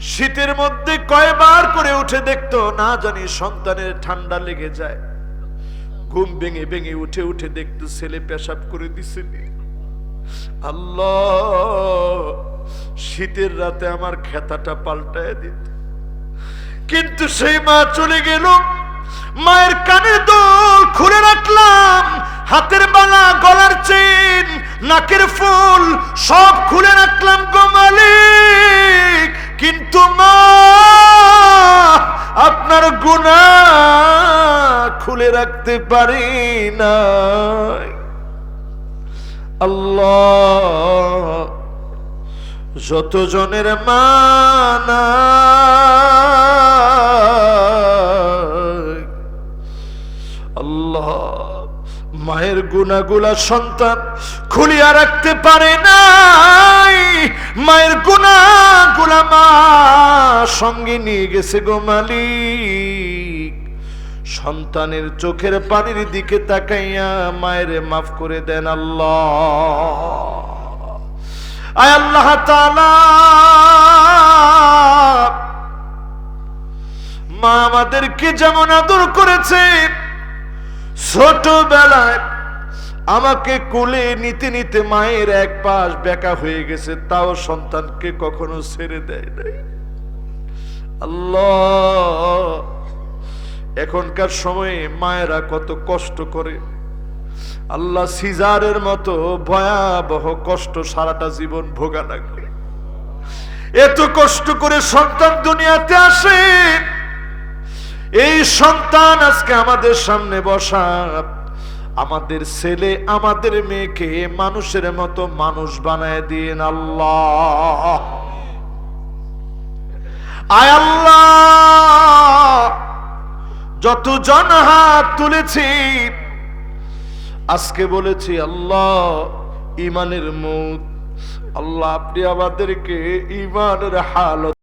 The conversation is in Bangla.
শীতের মধ্যে কয়বার করে উঠে দেখতো, না জানি সন্তানের ঠান্ডা লেগে যায়। ঘুম ভেঙে ভেঙে উঠে উঠে দেখতো, ছেলে পেশাব করে দিছে আল্লাহ, শীতের রাতে আমার খেতাটা পাল্টায় দিত। কিন্তু সেই মা চলে গেল, মায়ের কানের দোল খুলে রাখলাম, হাতের বালা, গলার চেন, নাকের ফুল সব খুলে রাখলাম গো খুলে রাখতে পারি না আল্লাহ যত জনের মানা আল্লাহ, মায়ের গুনাগুলা সন্তান খুলিয়া রাখতে পারে নাই। মায়ের গুনাগুলা মা সঙ্গে নিয়ে গেছে গো মালিক। সন্তানের চোখের পানির দিকে তাকাইয়া মায়ের মাফ করে দেন আল্লাহ। আয় আল্লাহ মা আমাদেরকে যেমন আদর করেছে, ছোটবেলায় আমাকে কোলে নিতে নিতে মায়ের এক পাশ বেকা হয়ে গেছে, তাও সন্তানকে কখনো ছেড়ে দেয় নাই। আল্লাহ। এখনকার সময়ে মায়েরা কত কষ্ট করে। আল্লাহ সিজারের মতো ভয়াবহ কষ্ট সারাটা জীবন ভোগা লাগবে। এত কষ্ট করে সন্তান দুনিয়াতে আসে। এই সন্তান আজকে আমাদের সামনে বসা। আমাদের ছেলে, আমাদের মেয়েকে মানুষের মতো মানুষ বানায় দিন আল্লাহ। আয় আল্লাহ। যত জন হাত তুলেছি আজকে বলেছি আল্লাহ ইমানের মুখ আল্লাহ আপনি আমাদেরকে ইমানের হালত